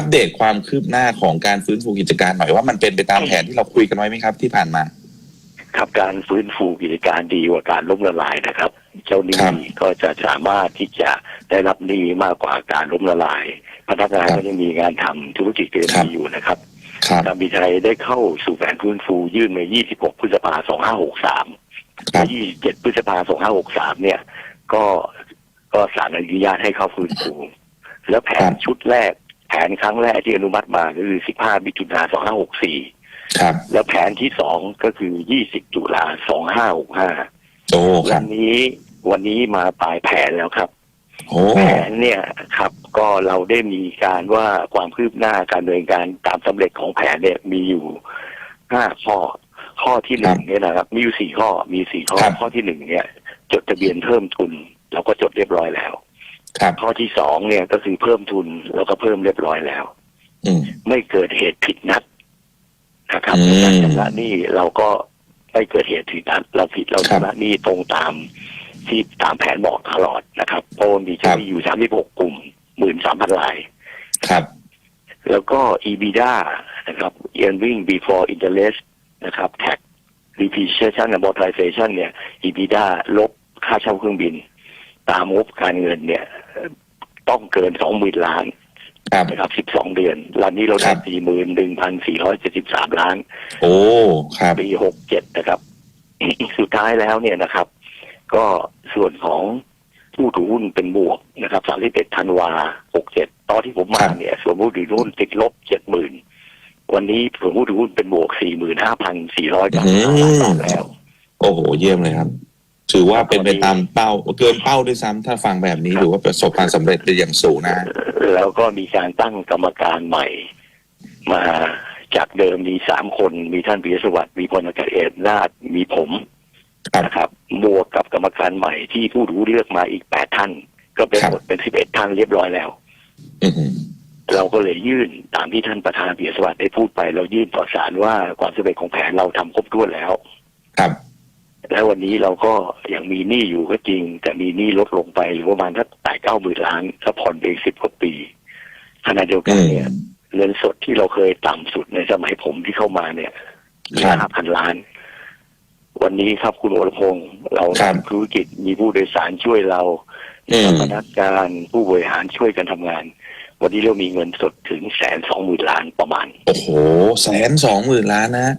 อัปเดตความคืบหน้าของการฟื้นฟูกิจการหน่อยว่ามันเป็นไปตามแผนที่เราคุยกันไว้ไหมครับที่ผ่านมา ครับการฟื้นฟูกิจการดีกว่าการล้มละลายนะครับ เจ้าหนี้ครับก็จะสามารถที่จะได้รับหนี้มากกว่าการล้มละลาย พนักงานครับก็ยังมีงานทำธุรกิจก็ยังครับมีอยู่นะครับครับการบินไทยได้เข้าสู่แผนฟื้นฟูยื่นใน 26 พฤษภาคม 2563ครับ27 พฤษภาคม 2563 เนี่ย ก็ก็สารอนุญาตให้เข้าฟื้นฟู แล้วแผครันบชุดแรก แผนครั้งแรกที่อนุมัติมาก็คือ 15มิถุนายน2564 ครับ แล้วแผนที่สองก็คือ 20ตุลา2565 โอ้ควัรับนนี้วันนี้มาปลายแผนแล้วครับโอ้แผนเนี่ยครับ ก็เราได้มีการว่าความคืบหน้าการดำเนินการตามสำเร็จของแผนเนี่ยมีอยู่ห้าข้อ ข้อที่หนึ่งเนี่ยนะครับ มีอยู่สี่ข้อมีสี่ข้อข้อที่หนึ่งเนี่ย จดทะเบียนเพิ่มทุนเราก็จดเรียบร้อยแล้ว ครับข้อที่สองเนี่ยก็คือเพิ่มทุนเราก็เพิ่มเรียบร้อยแล้วอืมไม่เกิดเหตุผิดนัดนะครับอืมการชำระหนี้เราก็ไม่เกิดเหตุผิดนัดเราผิดเราครับชำระหนี้ตรงตามที่ตามแผนบอกตลอดนะครับเพราะว่ามีเจ้าหนี้อยู่36กลุ่ม13,000ราย ครับ แล้วก็ EBITDA นะครับ earning before interest นะครับ tax depreciation and amortization เนี่ย EBITDA ลบค่าเช่าเครื่องบิน ตามงบการเงินเนี่ยเอ่อต้องเกิน20,000ล้านครับนะครับ12เดือนรานนี้เราครัได้บ41,473ล้าน โอ้ครับปี67นะครับ สุดท้ายแล้วเนี่ยนะครับ ก็ส่วนของผู้ถือหุ้นเป็นบวกนะครับ31ธันวา67ตอนที่ผมมาเนี่ย ส่วนผู้ถือหุ้นติดลบ70,000วันนี้ส่วนผู้ถือหุ้นเป็นบวก45,400ล้านบาทแล้ว โอ้โห เยี่ยมเลยครับ ถือว่าเป็นไปตามเป้าเกินเป้าด้วยซ้ำถ้าฟังแบบนี้ครับถือว่าประสบความสำเร็จเป็นอย่างสูงนะฮะแล้วก็มีการตั้งกรรมการใหม่ มาจากเดิมมีสามคนมีท่านปิยสวัสดิ์มีพลอากาศเอกนาถมีผมครับนะครับบวกกับกรรมการใหม่ที่ผู้รู้เลือกมาอีกแปดท่าน ก็เป็นครับหมดเป็นสิบเอ็ดท่านเรียบร้อยแล้วอือหือเราก็เลยยื่นตามที่ท่านประธานปิยสวัสดิ์ได้พูดไป เรายื่นต่อศาลว่าความสำเร็จของแผนเราทำครบถ้วนแล้ว ครับ และวันนี้เราก็ยังมีหนี้อยู่ก็จริง แต่มีหนี้ลดลงไปหรือประมาณสักแปดเก้าหมื่นล้านถ้าผ่อนไปสิบกว่าปีขณะเดียวกัอืนมเนี่ยเงินสดที่เราเคยต่ำสุดในสมัยผมที่เข้ามาเนี่ยครับห้าพันล้าน วันนี้ครับคุณวรพงศ์เราครับทำธุรกิจมีผู้โดยสารช่วยเราอืมพนักงานผู้บริหารช่วยกันทำงาน วันนี้เรามีเงินสดถึงแสนสองหมื่นล้านประมาณ โอ้โหแสนสองหมื่นล้านนะฮะ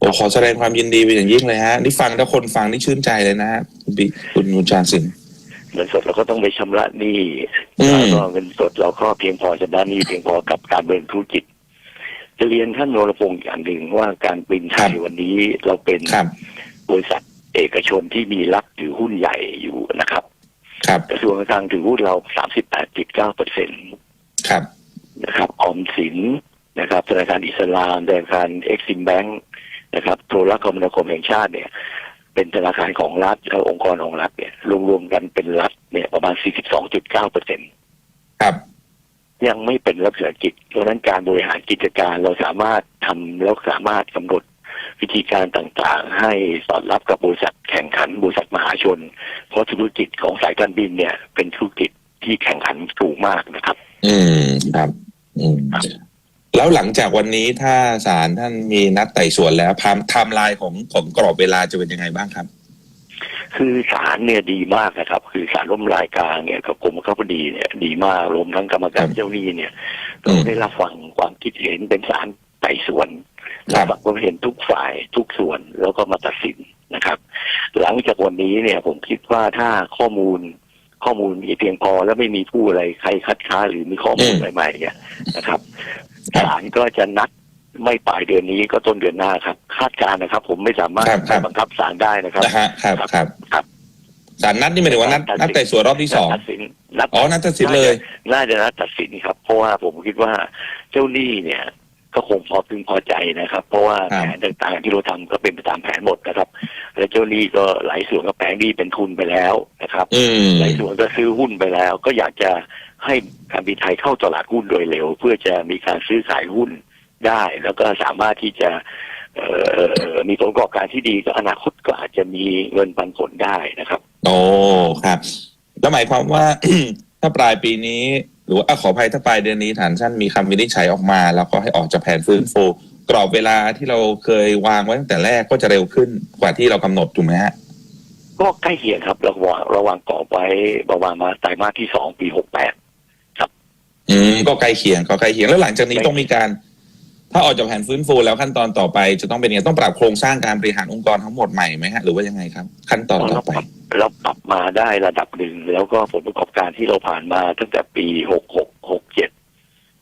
โอ้ขอแสดงความยินดีเป็นอย่างยิ่งเลยฮะ นี่ฟังถ้าคนฟังนี่ชื่นใจเลยนะฮะคุณบิ๊กคุณคุณชาญสิงห์เงินสดเราก็ต้องไปชำระหนี้อืมแล้วก็เงินสดเราก็เพียงพอชำระหนี้เพียงพอกับการเดินธุรกิจ จะเรียนท่านโนรพงศ์อย่างหนึ่งว่าการบินไทยวันนี้เราเป็นครับบริษัทเอกชนที่มีรับถือหุ้นใหญ่อยู่นะครับครับกระทรวงการคลังถือหุ้นเรา38.9เปอร์เซ็นต์ครับนะครับออมสินนะครับธนาคารอิสลามธนาคารเอ็กซิมแบงค์ นะครับโทรคมนาคมแห่งชาติเนี่ย เป็นธนาคารของรัฐและองค์กรของรัฐเนี่ยรวมๆกันเป็นรัฐเนี่ยประมาณ 42.9เปอร์เซ็นต์ครับ ยังไม่เป็นรัฐวิสาหกิจเพราะฉะนั้นการบริหารกิจการเราสามารถทำแล้วสามารถกำหนดวิธีการต่างๆ ให้สอดรับกับบริษัทแข่งขันบริษัทมหาชน เพราะธุรกิจของสายการบินเนี่ย เป็นธุรกิจที่แข่งขันสูงมากนะครับ อืมครับ อืม แล้วหลังจากวันนี้ถ้าศาลท่านมีนัดไต่สวนแล้วไทม์ไทม์ไลน์ของของกรอบเวลาจะเป็นยังไงบ้างครับ คือศาลเนี่ยดีมากนะครับ คือศาลร่วมรายกลางเนี่ยกับกรมข้าพดีเนี่ย ดีมากรวมทั้งกรรมการครับเจ้าหนี้เนี่ยอืเรามได้รับฟังความคิดเห็นเป็นศาลไต่สวนครัรับบฟังความเห็นทุกฝ่ายทุกส่วนแล้วก็มาตัดสินนะครับ หลังจากวันนี้เนี่ยผมคิดว่าถ้าข้อมูลข้อมูลมีเพียงพอแล้วไม่มีผู้อะไรใครคัดค้านหรือมีข้อมูลอืมใหม่ๆเนี่ยนะครับครับ ศาลก็จะนัดไม่ปลายเดือนนี้ก็ต้นเดือนหน้าครับ คาดการณ์นะครับ ผมไม่สามารถครับครับ บังคับศาลได้นะครับ นะฮะครับครับครับศาลนัดนี่หมายถึงว่านัดนัดไต่สวนรอบที่สองนัดตัดสินนัดอ๋อนัดตัดสินเลย น่าจะนัดตัดสินครับ เพราะว่าผมคิดว่าเจ้าหนี้เนี่ย ก็คงพอพึงพอใจนะครับ เพราะว่าครับ แผนต่างๆที่เราทำก็เป็นไปตามแผนหมดนะครับ และเจ้าหนี้ก็หลายส่วนก็แปลงหนี้เป็นทุนไปแล้วนะครับ อืม หลายส่วนก็ซื้อหุ้นไปแล้ว ก็อยากจะ ให้การบินไทยเข้าตลาดหุ้นโดยเร็ว เพื่อจะมีการซื้อขายหุ้นได้ แล้วก็สามารถที่จะเอ่อมีผลประกอบการที่ดีก็อนาคตก็อาจจะมีเงินปันผลได้นะครับ โอ้ครับ แล้วหมายความว่าถ้าปลายปีนี้ หรือว่าอะขออภัยถ้าปลายเดือนนี้ฐานท่านมีคำวินิจฉัยออกมา แล้วก็ให้ออกจากแผนฟื้นฟูกรอบเวลาที่เราเคยวางไว้ตั้งแต่แรกก็จะเร็วขึ้นกว่าที่เรากำหนดถูกไหมฮะก็ใกล้เคียงครับระหว่างระหว่างกรอบไว้ประมาณมาไตรมาสที่สองปีหกแปด อืมก็ใกล้เคียงก็ใกล้เคียงแล้วหลังจากนี้ต้องมีการ ถ้าออกจากแผนฟื้นฟูแล้วขั้นตอนต่อไป จะต้องเป็นยังไงต้องปรับโครงสร้างการบริหารองค์กรทั้งหมดใหม่ไหมฮะหรือว่ายังไงครับ ขั้นตอนต่เราอไปปรับเราปรับมาได้ระดับหนึ่งแล้วก็ผลประกอบการที่เราผ่านมาตั้งแต่ปีหกหกหกเจ็ด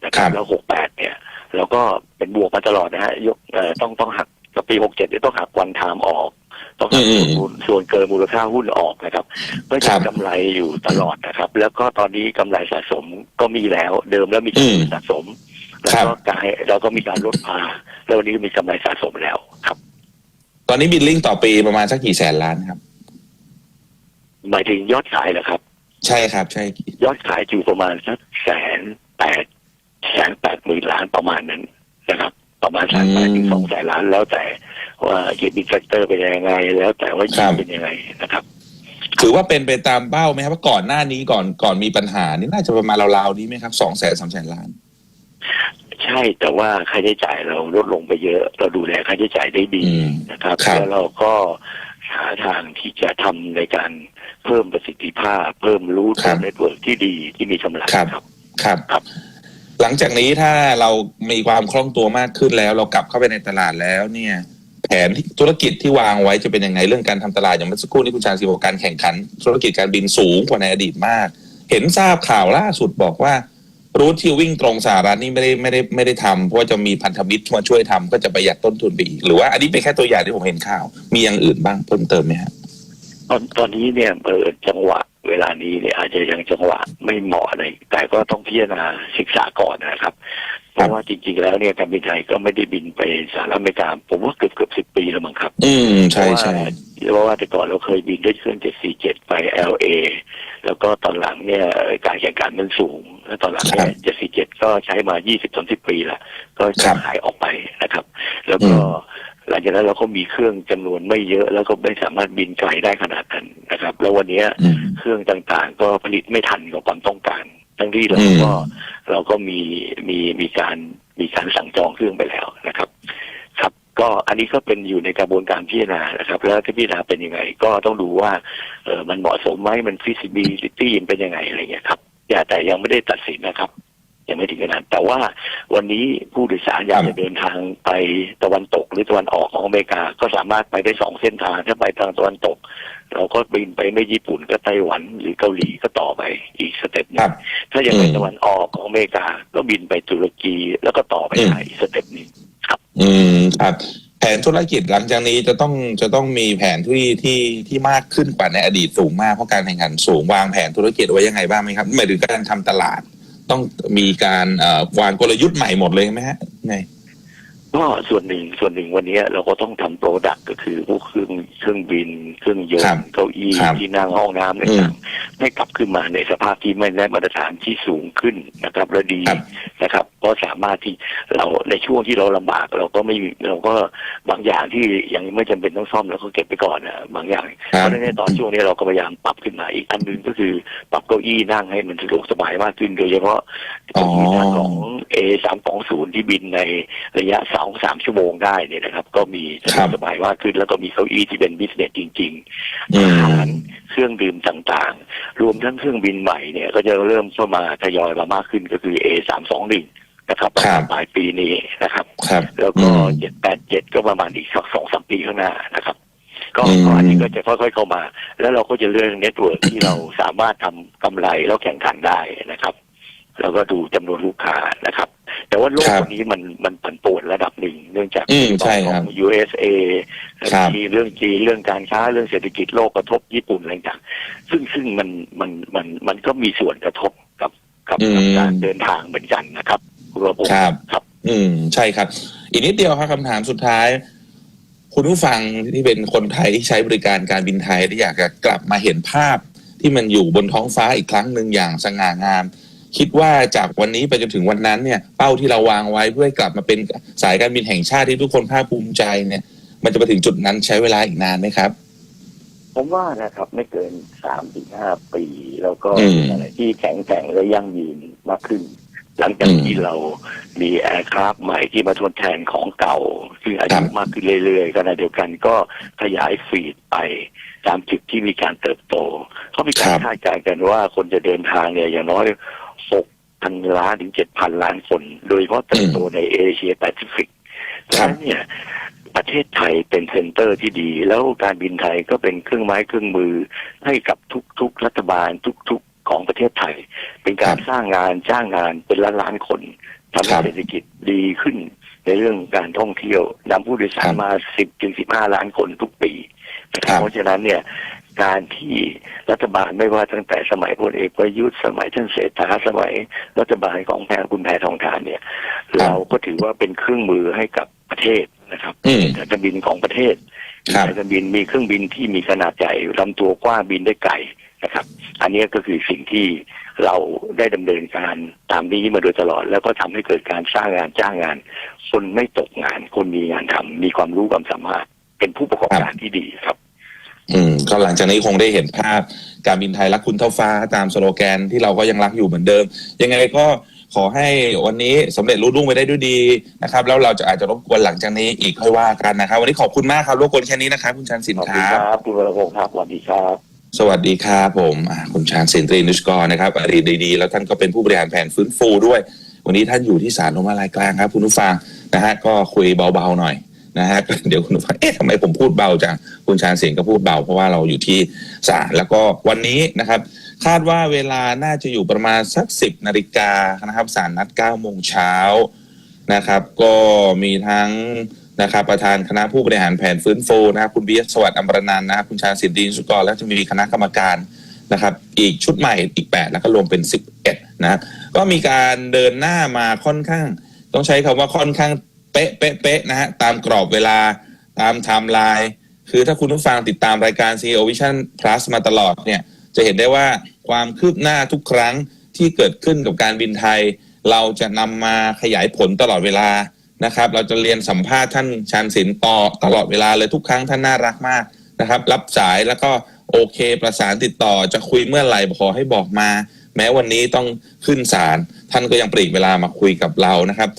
นะคครัรับบแล้วหกแปดเนี่ยเราก็เป็นบวกมาตลอดนะฮะยกเอ่อต้องต้องหักกับปีหกเจ็ดเนี่ยต้องหักวันไทม์ออก ต้องหักอืมส่วนส่วนเกินมูลค่าหุ้นออกนะครับก็ครัจะบกำไรอยู่ตลอดนะครับ แล้วก็ตอนนี้กำไรสะสมก็มีแล้วเดิมแล้วมีอืกำมไรสะสม แล้วครับก็กายเราก็มีการลดพาแล้ววันนี้ก็มีกำไรสะสมแล้วครับ ตอนนี้บิลลิ่งต่อปีประมาณสักกี่แสนล้านครับหมายถึงยอดขายเหรอครับ ใช่ครับ ใช่ยอดขายอยู่ประมาณสักแสนแปดแสนแปดหมื่นล้านประมาณนั้นนะครับ ประมาณแสนแปดถึงสองแสนล้านแล้วแต่ ว่าเกียรติแฟกเตอร์เป็นยังไง แล้วแต่ว่ายิงเป็นยังไงนะครับ ถือว่าเป็นไปตามเป้าไหมครับว่าก่อนหน้านี้ก่อนก่อนมีปัญหานี่น่าจะประมาณราวๆนี้ไหมครับสองแสนสามแสนล้าน ใช่แต่ว่าค่าใช้จ่ายเราลดลงไปเยอะ เราดูแลค่าใช้จ่ายได้ดีอืมนะครับครับแล้วเราก็หาทางที่จะทำในการเพิ่มประสิทธิภาพ เพิ่มรูทครับเน็ตเวิร์กที่ดีที่มีกำลังครับครับครับครับ หลังจากนี้ถ้าเรามีความคล่องตัวมากขึ้นแล้ว เรากลับเข้าไปในตลาดแล้วเนี่ย แผนที่ธุรกิจที่วางไว้จะเป็นยังไงเรื่องการทำตลาดอย่างเมื่อสักครู่นี้คุณชาญสิบอกการแข่งขัน ธุรกิจการบินสูงกว่าในอดีตมาก เห็นทราบข่าวล่าสุดบอกว่ารูทที่วิ่งตรงสหรัฐนี่ไม่ได้ไม่ได้ไม่ได้ทำเพราะว่าจะมีพันธมิตรมาช่วยทำก็จะประหยัดต้นทุนไปอีก หรือว่าอันนี้เป็นแค่ตัวอย่างที่ผมเห็นข่าว มีอย่างอื่นบ้างเพิ่มเติมไหมฮะตอนตอนนี้เนี่ยเปิดจังหวะเวลานี้เนี่ยอาจจะยังจังหวะไม่เหมาะอะไรแต่ก็ต้องพิจารณาศึกษาก่อนนะครับ เพราะว่าจริงๆแล้วเนี่ยการบินไทยก็ไม่ได้บินไปสหรัฐอเมริกาผมว่าเกือบเกือบสิบปีแล้วมั้งครับ อืมใช่ใช่เพราะว่าแต่ก่อนเราเคยบินด้วยเครื่อง747ไป LA แล้วก็ตอนหลังเนี่ยการแข่งขันมันสูง แล้วตอนหลังเนี่ย747ก็ใช้มา20-30ปีละก็จะขายออกไปนะครับ แล้วก็หลังจากนั้นเราก็มีเครื่องจำนวนไม่เยอะ แล้วก็ไม่สามารถบินไกลได้ขนาดนั้นนะครับ แล้ววันเนี้ยอืมเครื่องต่างๆ ก็ผลิตไม่ทันกับความต้องการ ทั้งที่เราอืมก็เราก็มีมีมีการมีการสั่งจองเครื่องไปแล้วนะครับ ครับ ก็อันนี้ก็เป็นอยู่ในกระบวนการพิจารณานะครับ แล้วถ้าพิจารณาเป็นยังไง ก็ต้องดูว่าเออมันเหมาะสมไหมมัน feasibility มันเป็นยังไงอะไรเงี้ยครับอย่าแต่ยังไม่ได้ตัดสินนะครับยังไม่ถึงขนาดแต่ว่าวันนี้ผู้โดยสารอยากจะเดินทางไปตะวันตกหรือตะวันออกของอเมริกา ก็สามารถไปได้สองเส้นทางถ้าไปทางตะวันตก เราก็บินไปไม่ญี่ปุ่นก็ไต้หวันหรือเกาหลีก็ต่อไปอีกสเต็ปหนึครังบ ถ้าอยากไปอืมตะวันออกของอเมริกา ก็บินไปตุรกีแล้วก็ต่อไปอืมไทยอีกสเต็ปหนึงอืมครับแผนธุรกิจหลังจากนี้จะต้องจะต้องมีแผนที่ที่ที่มากขึ้นกว่าในอดีตสูงมากเพราะการแข่งขันสูงวางแผนธุรกิจไว้ยังไงบ้างไหมครับหมายถึงการทำตลาด ต้องมีการเอ่อวางกลยุทธ์ใหม่หมดเลยไหมฮะไง ก็ส่วนหนึ่งส่วนหนึ่งวันนี้เราก็ต้องทำโปรดักต์ก็คือพวกเครื่องเครื่องบิน เครื่องยนครับต์เก้าอี้ครับที่นั่งห้องน้ำอืต่างมๆ ให้กลับขึ้นมาในสภาพที่ไม่ได้มาตรฐานที่สูงขึ้นนะครับและดีครับนะครับ ก็สามารถที่เราในช่วงที่เราลำบาก เราก็ไม่เราก็บางอย่างที่ยังไม่จำเป็นต้องซ่อมเราก็เก็บไปก่อนนะบางอย่างคเพรับราะฉะนั้นในตอนช่วงนี้เราก็พยายามปรับขึ้นมาอีกอันหนึงก็คือปรับเก้าอี้นั่งให้มันสะดวกสบายมากขึ้นโดยเฉพาะเก้าอี้นั่งของ A สามสองศูนย์ที่บินในระยะสองสามชั่วโมงได้เนี่ยนะครับ ก็มีสะดวกสบายมากขึ้นแล้วก็มีเก้าอี้ที่เป็นบิสเนสจริงๆอือามหารเครื่องดื่มต่างๆรวมทั้งเครื่องบินใหม่เนี่ยก็จะเริ่มเข้ามาทยอยมามากขึ้นก็คือ A สามสองหนึ่งนะครับประมาณปลายปีนี้นะครับครับแล้วก็อืมเจ็ดแปดเจ็ดก็ประมาณอีกสักสองสามปีข้างหน้านะครับ ก็อืมก็อันนี้ก็จะค่อยๆเข้ามา แล้วเราก็จะเลือกเน็ตเวิร์กที่เราสามารถทำกำไรแล้วแข่งขันได้นะครับ แล้วก็ดูจำนวนลูกค้านะครับ แต่ว่าโลกครับวันนี้มันมันผันป่วนระดับหนึ่งเนื่องจากอืมใช่ขครัอบง USA ครับมีเรื่องจีนเรื่องการค้าเรื่องเศรษฐกิจโลกกระทบญี่ปุ่นอะไรต่างๆซึ่งซึ่งมันมันมันมันก็มีส่วนกระทบกับกับอืมกับการเดินทางเหมือนกันนะครับคุณระบบครับครับ อืมใช่ครับ อีกนิดเดียวครับคำถามสุดท้าย คุณผู้ฟังที่เป็นคนไทยที่ใช้บริการการบินไทยที่อยากจะกลับมาเห็นภาพที่มันอยู่บนท้องฟ้าอีกครั้งหนึ่งอย่างสง่างาม คิดว่าจากวันนี้ไปจนถึงวันนั้นเนี่ยเป้าที่เราวางไว้เพื่อให้กลับมาเป็นสายการบินแห่งชาติที่ทุกคนภาคภูมิใจเนี่ย มันจะไปถึงจุดนั้นใช้เวลาอีกนานไหมครับ ผมว่านะครับ ไม่เกินสามถึงห้าปี แล้วก็อืมอะไรที่แข็งแกร่งและยั่งยืนมากขึ้น หลังจากอืมที่เรามีแอร์คราฟใหม่ที่มาทดแทนของเก่าซึ่งอาครัยุบมากขึ้นเรื่อยๆขณะเดียวกันก็ขยายฟีดไปตามจุดที่มีการเติบโตเขามีการคาดการณ์กันว่าคนจะเดินทางเนี่ยอย่างน้อย หกพันล้านถึงเจ็ดพันล้านคน โดยเฉพาะเติบโตในเอเชียแปซิฟิกเพราะฉะนั้นเนี่ยประเทศไทยเป็นเซ็นเตอร์ที่ดี แล้วการบินไทยก็เป็นเครื่องไม้เครื่องมือให้กับทุกๆรัฐบาลทุกๆของประเทศไทย เป็นการครับสร้างงานจ้างงานเป็นล้านล้านๆคนทำให้ครับเศรษฐกิจดีขึ้น ในเรื่องการท่องเที่ยวนำผู้โดยสารครับมาสิบถึงสิบห้าล้านคนทุกปีนะคครัรับบเพราะฉะนั้นเนี่ย การที่รัฐบาลไม่ว่าตั้งแต่สมัยพลเอกประยุทธ์สมัยท่านเศรษฐาสมัยรัฐบาลของแพรคุณแพทองทานเนี่ย เราก็ถือว่าเป็นเครื่องมือให้กับประเทศนะครับอืมเป็นสายการบินของประเทศมีครับสายการบินมีเครื่องบินที่มีขนาดใหญ่ลำตัวกว้างบินได้ไกลนะครับ อันนี้ก็คือสิ่งที่เราได้ดำเนินการตามนี้มาโดยตลอด แล้วก็ทำให้เกิดการสร้างงานจ้างงาน คนไม่ตกงาน คนมีงานทำมีความรู้ความสามารถ เป็นผู้ประกอบการที่ดีครับ อืมก็หลังจากนี้คงได้เห็นภาพการบินไทยรักคุณเท่าฟ้าตามสโลแกนที่เราก็ยังรักอยู่เหมือนเดิม ยังไงก็ขอให้วันนี้สำเร็จรุ่รุ่งไปได้ด้วยดีนะครับ แล้วเราจะอาจจะรบกวนหลังจากนี้อีกค่อยว่ากันนะครับ วันนี้ขอบคุณมากครับรบกวนแค่นี้นะครับคุณชันสินขอบคคุณรับครับคุณวรพงศ์ครับสวัสดีครับสวัสดีครับผมอ่าคุณชาญสินตรีนุชกรนะครับอดีตดีๆ แล้วท่านก็เป็นผู้บริหารแผนฟื้นฟูด้วย วันนี้ท่านอยู่ที่ศาลนมาลายกลางครับ คุณผู้ฟังนะฮะก็คุยเบาๆหน่อย นะฮะเดี๋ยวคุณฟังเอ๊ะทำไมผมพูดเบาจังคุณชาญเสินก็พูดเบา เพราะว่าเราอยู่ที่ศาลแล้วก็วันนี้นะครับ คาดว่าเวลาน่าจะอยู่ประมาณสักสิบนาฬิกานะครับศาลนัดเก้าโมงเช้านะครับ ก็มีทั้งนะครับประธานคณะผู้บริหารแผนฟื้นฟูนะครับคุณเบียสวัสดิ์อมรนันนะครับคุณชาญสินดีสุกรและจะมีคณะกรรมการนะครับ อีกชุดใหม่อีก 8 แล้วก็รวมเป็น 11 นะ ก็มีการเดินหน้ามาค่อนข้าง ต้องใช้คำว่าค่อนข้าง เป๊ะเป๊ะเป๊ะนะฮะตามกรอบเวลาตามไทม์ไลน์คือถ้าคุณผู้ฟังติดตามรายการ CEO Vision Plus มาตลอดเนี่ย จะเห็นได้ว่าความคืบหน้าทุกครั้งที่เกิดขึ้นกับการบินไทย เราจะนำมาขยายผลตลอดเวลานะครับ เราจะเรียนสัมภาษณ์ท่านชานศิลป์ต่อตลอดเวลาเลยทุกครั้งท่านน่ารักมากนะครับ รับสายแล้วก็โอเคประสานติดต่อจะคุยเมื่อไหร่ขอให้บอกมา แม้วันนี้ต้องขึ้นศาลท่านก็ยังปลีกเวลามาคุยกับเรานะครับ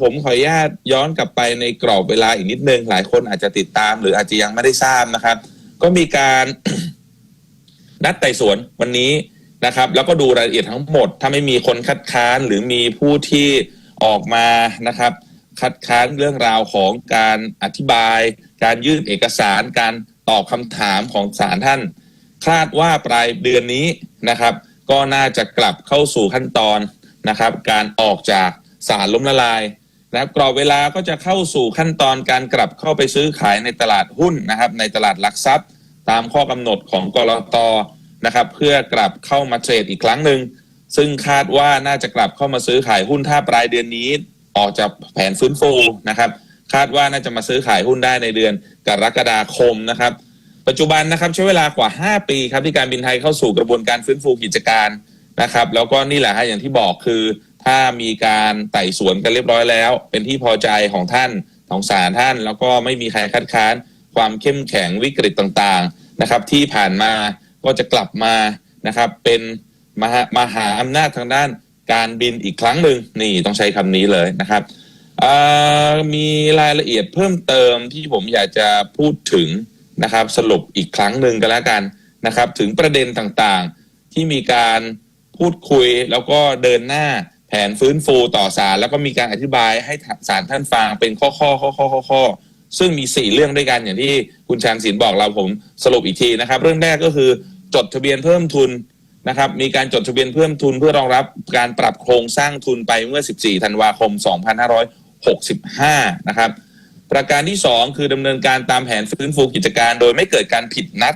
ผมขออนุญาตย้อนกลับไปในกรอบเวลาอีกนิดนึง หลายคนอาจจะติดตามหรืออาจจะยังไม่ได้ทราบนะครับ ก็มีการนัดไต่สวนวันนี้นะครับ แล้วก็ดูรายละเอียดทั้งหมด ถ้าไม่มีคนคัดค้านหรือมีผู้ที่ออกมานะครับ คัดค้านเรื่องราวของการอธิบาย การยื่นเอกสาร การตอบคำถามของศาลท่าน คาดว่าปลายเดือนนี้นะครับ ก็น่าจะกลับเข้าสู่ขั้นตอนนะครับ การออกจาก ศาลล้มละลายนะครับกรอบเวลาก็จะเข้าสู่ขั้นตอนการกลับเข้าไปซื้อขายในตลาดหุ้นนะครับ ในตลาดหลักทรัพย์ ตามข้อกำหนดของกรตนะครับ เพื่อกลับเข้ามาเทรดอีกครั้งหนึ่งซึ่งคาดว่าน่าจะกลับเข้ามาซื้อขายหุ้นถ้าปลายเดือนนี้ ออกจากแผนฟื้นฟูนะครับ คาดว่าน่าจะมาซื้อขายหุ้นได้ในเดือนกรกฎาคมนะครับ ปัจจุบันนะครับใช้เวลากว่า 5 ปีครับที่การบินไทยเข้าสู่กระบวนการฟื้นฟูกิจการนะครับ แล้วก็นี่แหละฮะอย่างที่บอกคือ ถ้ามีการไต่สวนกันเรียบร้อยแล้ว เป็นที่พอใจของท่านของศาลท่าน แล้วก็ไม่มีใครคัดค้าน ความเข้มแข็งวิกฤตต่างๆนะครับ ที่ผ่านมาก็จะกลับมานะครับ เป็นมหามหาอำนาจทางด้านการบินอีกครั้งหนึ่งนี่ต้องใช้คำนี้เลยนะครับมีรายละเอียดเพิ่มเติมที่ผมอยากจะพูดถึงนะครับ สรุปอีกครั้งหนึ่งกันแล้วกันนะครับ ถึงประเด็นต่างๆที่มีการพูดคุยแล้วก็เดินหน้า แผนฟื้นฟูต่อสารแล้วก็มีการอธิบายให้สารท่านฟังเป็นข้อข้อข้อข้อข้อข้อซึ่งมีสี่เรื่องด้วยกันอย่างที่คุณชานศิลป์บอกเราผมสรุปอีกทีนะครับ เรื่องแรกก็คือจดทะเบียนเพิ่มทุนนะครับ มีการจดทะเบียนเพิ่มทุนเพื่อรองรับการปรับโครงสร้างทุนไปเมื่อ 14 ธันวาคม 2565 นะครับ ประการที่ 2 คือดำเนินการตามแผนฟื้นฟูกิจการ โดยไม่เกิดการผิดนัด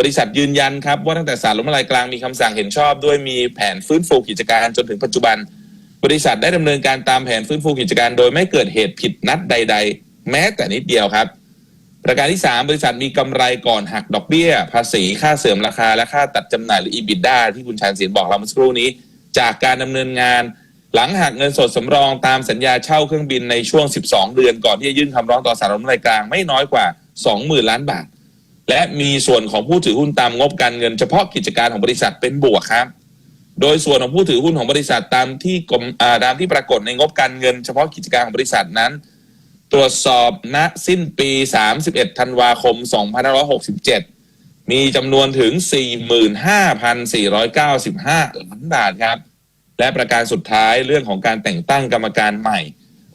บริษัทยืนยันครับว่าตั้งแต่ศาลล้มละลายกลางมีคำสั่งเห็นชอบด้วยมีแผนฟื้นฟูกิจการจนถึงปัจจุบัน บริษัทได้ดำเนินการตามแผนฟื้นฟูกิจการ โดยไม่เกิดเหตุผิดนัดใด ๆ แม้แต่นิดเดียวครับ ประการที่ 3 บริษัทมีกำไรก่อนหักดอกเบี้ย ภาษีค่าเสื่อมราคาและค่าตัดจำหน่ายหรือ EBITDA ที่คุณชานศิลป์บอกเราเมื่อสักครู่นี้ จากการดำเนินงานหลังหักเงินสดสำรองตามสัญญาเช่าเครื่องบินในช่วง 12 เดือนก่อนที่จะยื่นคำร้องต่อศาลล้มละลายกลางไม่น้อยกว่า 20,000 ล้านบาท และมีส่วนของผู้ถือหุ้นตามงบการเงินเฉพาะกิจการของบริษัทเป็นบวกครับ โดยส่วนของผู้ถือหุ้นของบริษัทตามที่กรมตามที่ปรากฏในงบการเงิน เฉพาะกิจการของบริษัทนั้น ตรวจสอบณสิ้นปี 31 ธันวาคม 2567 มีจำนวนถึง 45,495ล้านบาทครับ และประการสุดท้ายเรื่องของการแต่งตั้งกรรมการใหม่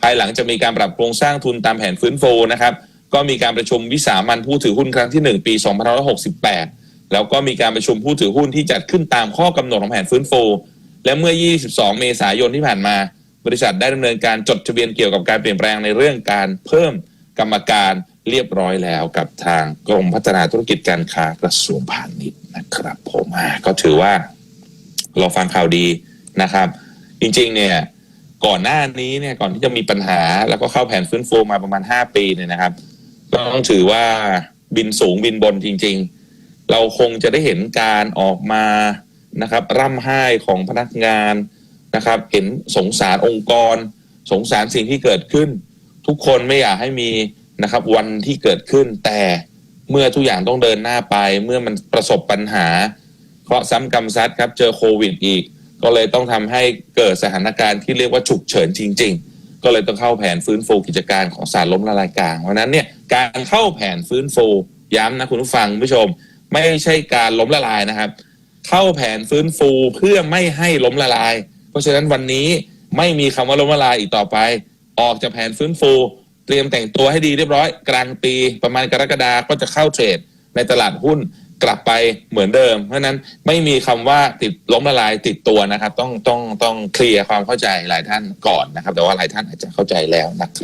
ภายหลังจะมีการปรับโครงสร้างทุนตามแผนฟื้นฟูนะครับ ก็มีการประชุมวิสามันผู้ถือหุ้นครั้งที่ 1 ปี 2568 แล้วก็มีการประชุมผู้ถือหุ้นที่จัดขึ้นตามข้อกำหนดของแผนฟื้นฟูและเมื่อ 22 เมษายนที่ผ่านมา บริษัทได้ดำเนินการจดทะเบียนเกี่ยวกับการเปลี่ยนแปลงในเรื่องการเพิ่มกรรมการเรียบร้อยแล้วกับทางกรมพัฒนาธุรกิจการค้ากระทรวงพาณิชย์นะครับผมก็ถือว่าเราฟังข่าวดีนะครับ จริงๆเนี่ยก่อนหน้านี้เนี่ยก่อนที่จะมีปัญหาแล้วก็เข้าแผนฟื้นฟูมาประมาณ 5 ปีเนี่ยนะครับ ต้องถือว่าบินสูงบินบนจริง ๆ เราคงจะได้เห็นการออกมานะครับ ร่ำไห้ของพนักงานนะครับ เห็นสงสารองค์กร สงสารสิ่งที่เกิดขึ้น ทุกคนไม่อยากให้มีนะครับ วันที่เกิดขึ้น แต่เมื่อทุกอย่างต้องเดินหน้าไป เมื่อมันประสบปัญหา เคราะซ้ำกรรมซัดครับ เจอโควิดอีก ก็เลยต้องทำให้เกิดสถานการณ์ที่เรียกว่าฉุกเฉินจริง ๆ ก็เลยต้องเข้าแผนฟื้นฟูกิจการของสารล้มละลายกลางเพราะนั้นเนี่ยการเข้าแผนฟื้นฟูย้ำนะคุณผู้ฟังผู้ชม ไม่ใช่การล้มละลายนะครับ เข้าแผนฟื้นฟูเพื่อไม่ให้ล้มละลาย เพราะฉะนั้นวันนี้ไม่มีคำว่าล้มละลายอีกต่อไป ออกจากแผนฟื้นฟู เตรียมแต่งตัวให้ดีเรียบร้อย กลางปีประมาณกรกฎาก็จะเข้าเทรดในตลาดหุ้น กลับไปเหมือนเดิม เพราะนั้นไม่มีคำว่าติดล้มละลายติดตัวนะครับ ต้องต้องต้องเคลียร์ความเข้าใจหลายท่านก่อนนะครับ แต่ว่าหลายท่านอาจจะเข้าใจแล้วนะครับ